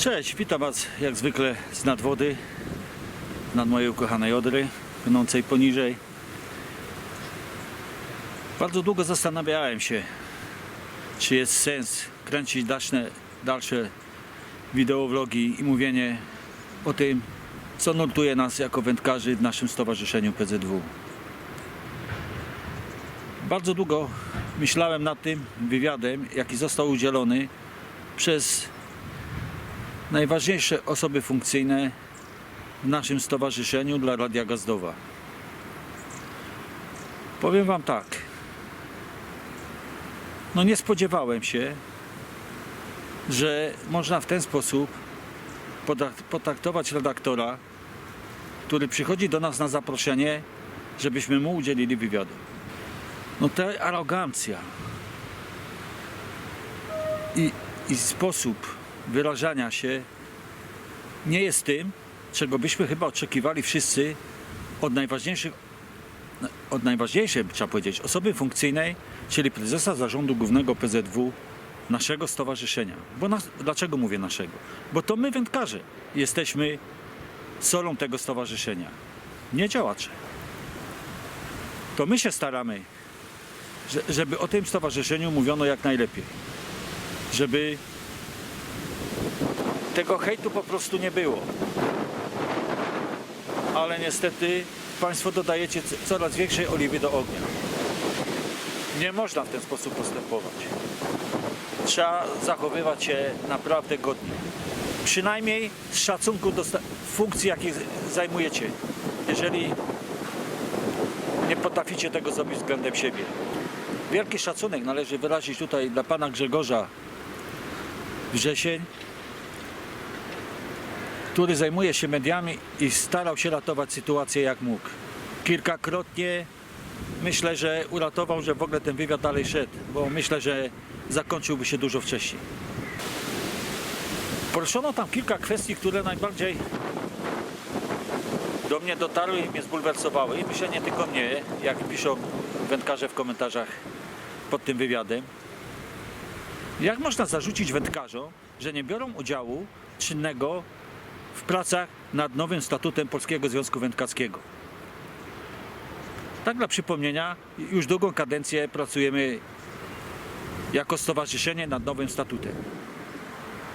Cześć, witam Was jak zwykle z nadwody, nad mojej ukochanej Odry, płynącej poniżej. Bardzo długo zastanawiałem się, czy jest sens kręcić dalsze, dalsze wideowlogi i mówienie o tym, co nurtuje nas jako wędkarzy w naszym stowarzyszeniu PZW. Bardzo długo myślałem nad tym wywiadem, jaki został udzielony przez najważniejsze osoby funkcyjne w naszym stowarzyszeniu dla Radia Gazdowa. Powiem Wam tak. No nie spodziewałem się, że można w ten sposób potraktować redaktora, który przychodzi do nas na zaproszenie, żebyśmy mu udzielili wywiadu. No ta arogancja i, i sposób wyrażania się nie jest tym, czego byśmy chyba oczekiwali wszyscy od najważniejszych, od najważniejszej, trzeba powiedzieć, osoby funkcyjnej, czyli prezesa zarządu głównego PZW naszego stowarzyszenia. Bo nas, dlaczego mówię naszego? Bo to my wędkarze jesteśmy solą tego stowarzyszenia, nie działacze. To my się staramy, że- żeby o tym stowarzyszeniu mówiono jak najlepiej. Żeby tego hejtu po prostu nie było. Ale niestety Państwo dodajecie coraz większej oliwy do ognia. Nie można w ten sposób postępować. Trzeba zachowywać się naprawdę godnie. Przynajmniej z szacunku do funkcji, jakie z- zajmujecie. Jeżeli nie potraficie tego zrobić względem siebie. Wielki szacunek należy wyrazić tutaj dla pana Grzegorza Wrzesień, który zajmuje się mediami i starał się ratować sytuację jak mógł. Kilkakrotnie myślę, że uratował, że w ogóle ten wywiad dalej szedł, bo myślę, że zakończyłby się dużo wcześniej. Poruszono tam kilka kwestii, które najbardziej do mnie dotarły i mnie zbulwersowały. I myślę nie tylko mnie, jak piszą wędkarze w komentarzach pod tym wywiadem. Jak można zarzucić wędkarzom, że nie biorą udziału czynnego w pracach nad nowym statutem Polskiego Związku Wędkarskiego? Tak dla przypomnienia, już drugą kadencję pracujemy jako stowarzyszenie nad nowym statutem.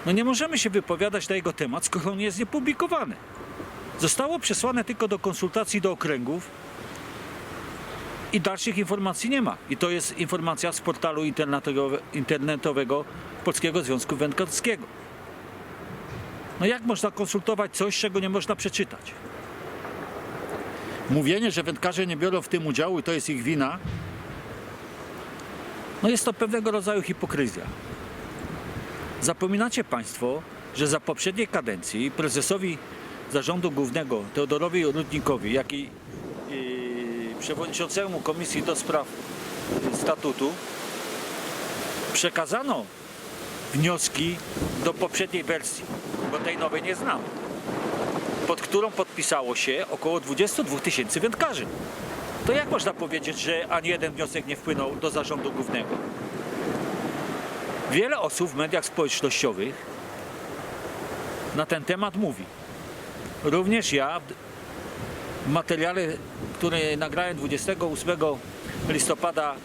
No nie możemy się wypowiadać na jego temat, skoro on jest niepublikowany. Zostało przesłane tylko do konsultacji do okręgów i dalszych informacji nie ma. I to jest informacja z portalu internetowego Polskiego Związku Wędkarskiego. No jak można konsultować coś, czego nie można przeczytać? Mówienie, że wędkarze nie biorą w tym udziału i to jest ich wina, no jest to pewnego rodzaju hipokryzja. Zapominacie Państwo, że za poprzedniej kadencji prezesowi zarządu głównego Teodorowi Rudnikowi, jak i przewodniczącemu Komisji do Spraw y, Statutu przekazano wnioski do poprzedniej wersji, bo tej nowej nie znam, pod którą podpisało się około 22 tysięcy wędkarzy. To jak można powiedzieć, że ani jeden wniosek nie wpłynął do zarządu głównego? Wiele osób w mediach społecznościowych na ten temat mówi. Również ja w materiale, który nagrałem 28 listopada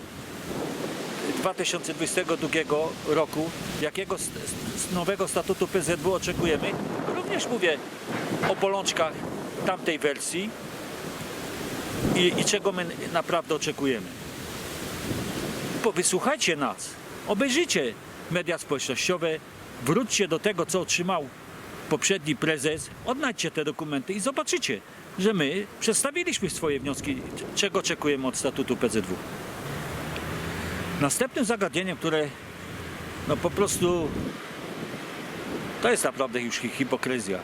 2022 roku, jakiego nowego statutu PZW oczekujemy, również mówię o bolączkach tamtej wersji i, i czego my naprawdę oczekujemy. Bo wysłuchajcie nas, obejrzyjcie media społecznościowe, wróćcie do tego, co otrzymał poprzedni prezes, odnajdźcie te dokumenty i zobaczycie, że my przedstawiliśmy swoje wnioski, czego oczekujemy od statutu PZW. Następnym zagadnieniem, które no po prostu to jest naprawdę już hi- hipokryzja.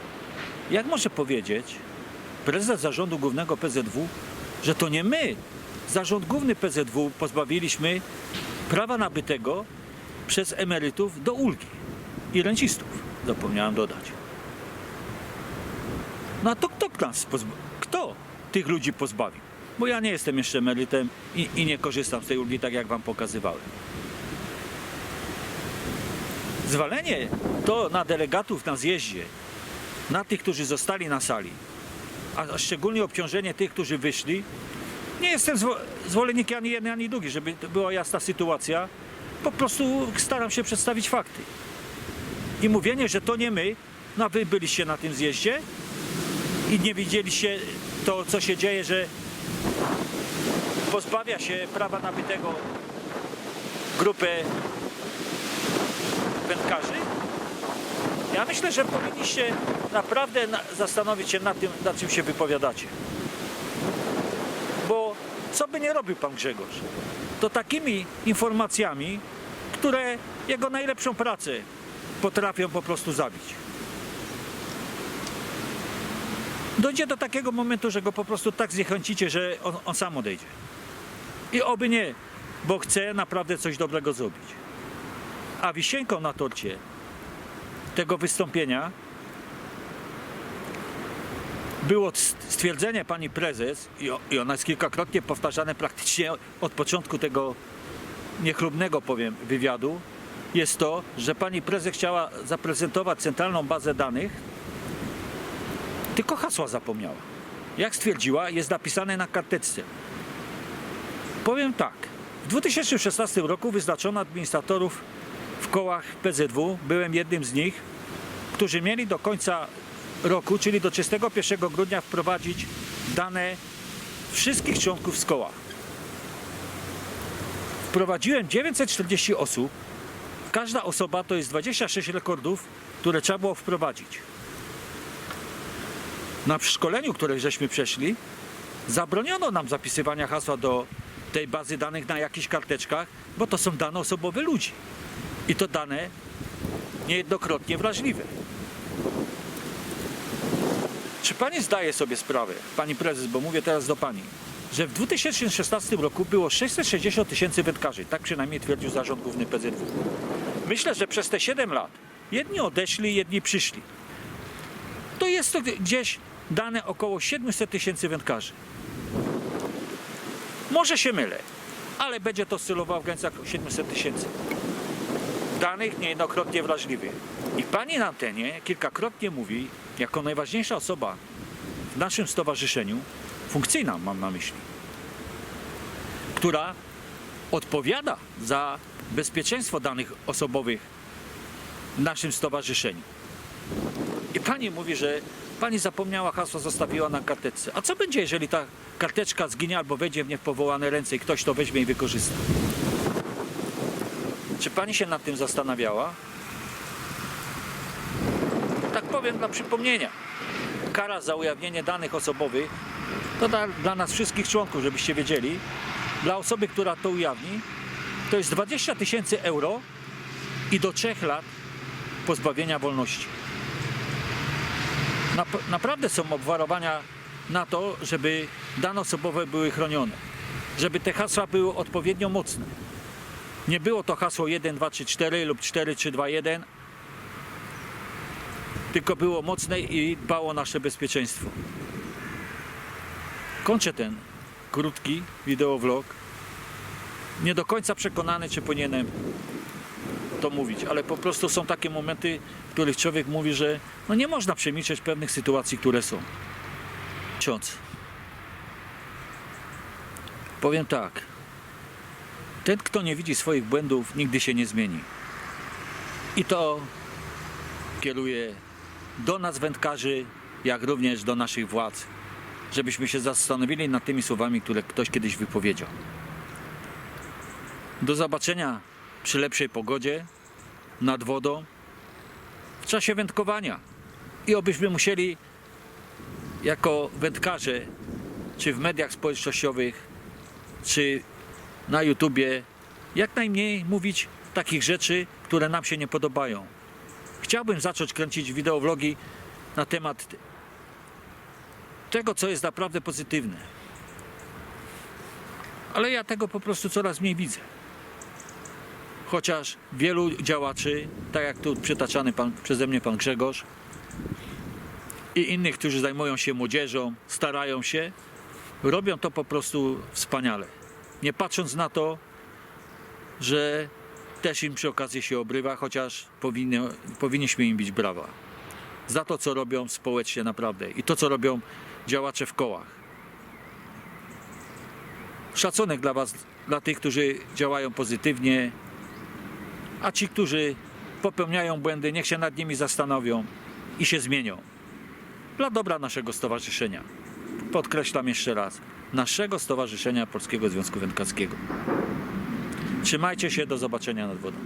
Jak może powiedzieć prezes zarządu głównego PZW, że to nie my, zarząd główny PZW pozbawiliśmy prawa nabytego przez emerytów do ulgi i rencistów, zapomniałem dodać. No a to kto Kto tych ludzi pozbawił? Bo ja nie jestem jeszcze emerytem i, i nie korzystam z tej ulgi tak jak wam pokazywałem. zwalenie to na delegatów na zjeździe, na tych, którzy zostali na sali, a szczególnie obciążenie tych, którzy wyszli, nie jestem zwo- zwolennikiem ani jednej, ani drugiej, żeby była jasna sytuacja. Po prostu staram się przedstawić fakty. I mówienie, że to nie my, no wy byliście na tym zjeździe i nie widzieliście to, co się dzieje, że pozbawia się prawa nabytego grupę wędkarzy. Ja myślę, że powinniście naprawdę na, zastanowić się nad tym, nad czym się wypowiadacie. Bo co by nie robił pan Grzegorz, to takimi informacjami, które jego najlepszą pracę potrafią po prostu zabić. Dojdzie do takiego momentu, że go po prostu tak zniechęcicie, że on, on sam odejdzie. I oby nie, bo chce naprawdę coś dobrego zrobić. A wisienką na torcie tego wystąpienia było st- stwierdzenie pani prezes, i ona jest kilkakrotnie powtarzane praktycznie od początku tego niechlubnego, powiem, wywiadu, jest to, że pani prezes chciała zaprezentować centralną bazę danych, tylko hasła zapomniała. Jak stwierdziła, jest napisane na karteczce. Powiem tak. W 2016 roku wyznaczono administratorów w kołach PZW. Byłem jednym z nich, którzy mieli do końca roku, czyli do 31 grudnia wprowadzić dane wszystkich członków z koła. Wprowadziłem 940 osób. Każda osoba to jest 26 rekordów, które trzeba było wprowadzić. Na szkoleniu, które żeśmy przeszli, zabroniono nam zapisywania hasła do tej bazy danych na jakichś karteczkach, bo to są dane osobowe ludzi. I to dane niejednokrotnie wrażliwe. Czy pani zdaje sobie sprawę, pani prezes, bo mówię teraz do pani, że w 2016 roku było 660 tysięcy wędkarzy, tak przynajmniej twierdził zarząd główny PZW. Myślę, że przez te 7 lat jedni odeszli, jedni przyszli. To jest to gdzieś dane około 700 tysięcy wędkarzy. Może się mylę, ale będzie to oscylowało w granicach 700 tysięcy. Danych niejednokrotnie wrażliwych. I pani na antenie kilkakrotnie mówi, jako najważniejsza osoba w naszym stowarzyszeniu, funkcyjna mam na myśli, która odpowiada za bezpieczeństwo danych osobowych w naszym stowarzyszeniu. I pani mówi, że pani zapomniała hasła, zostawiła na karteczce. A co będzie, jeżeli ta karteczka zginie albo wejdzie w niepowołane ręce i ktoś to weźmie i wykorzysta? Czy pani się nad tym zastanawiała? Tak powiem dla przypomnienia. Kara za ujawnienie danych osobowych to dla, dla nas wszystkich członków, żebyście wiedzieli, dla osoby, która to ujawni, to jest 20 tysięcy euro i do 3 lat pozbawienia wolności. Nap- naprawdę są obwarowania na to, żeby dane osobowe były chronione, żeby te hasła były odpowiednio mocne. Nie było to hasło 1, 2, 3, 4 lub 4, 3, 2, 1, tylko było mocne i dbało o nasze bezpieczeństwo. Kończę ten krótki wideowlog. Nie do końca przekonany, czy powinienem to mówić, ale po prostu są takie momenty, w których człowiek mówi, że no nie można przemilczeć pewnych sytuacji, które są. Ksiądz. Powiem tak. Ten, kto nie widzi swoich błędów, nigdy się nie zmieni. I to kieruję do nas wędkarzy, jak również do naszych władz, żebyśmy się zastanowili nad tymi słowami, które ktoś kiedyś wypowiedział. Do zobaczenia przy lepszej pogodzie, nad wodą, w czasie wędkowania. I obyśmy musieli jako wędkarze, czy w mediach społecznościowych, czy na YouTubie, jak najmniej mówić takich rzeczy, które nam się nie podobają. Chciałbym zacząć kręcić wideowlogi na temat tego, co jest naprawdę pozytywne. Ale ja tego po prostu coraz mniej widzę. Chociaż wielu działaczy, tak jak tu przytaczany pan, przeze mnie pan Grzegorz i innych, którzy zajmują się młodzieżą, starają się, robią to po prostu wspaniale. Nie patrząc na to, że też im przy okazji się obrywa, chociaż powinny, powinniśmy im bić brawa. Za to, co robią społecznie naprawdę i to, co robią działacze w kołach. Szacunek dla Was, dla tych, którzy działają pozytywnie, a ci, którzy popełniają błędy, niech się nad nimi zastanowią i się zmienią. Dla dobra naszego stowarzyszenia. Podkreślam jeszcze raz. Naszego Stowarzyszenia Polskiego Związku Wędkarskiego. Trzymajcie się, do zobaczenia nad wodą.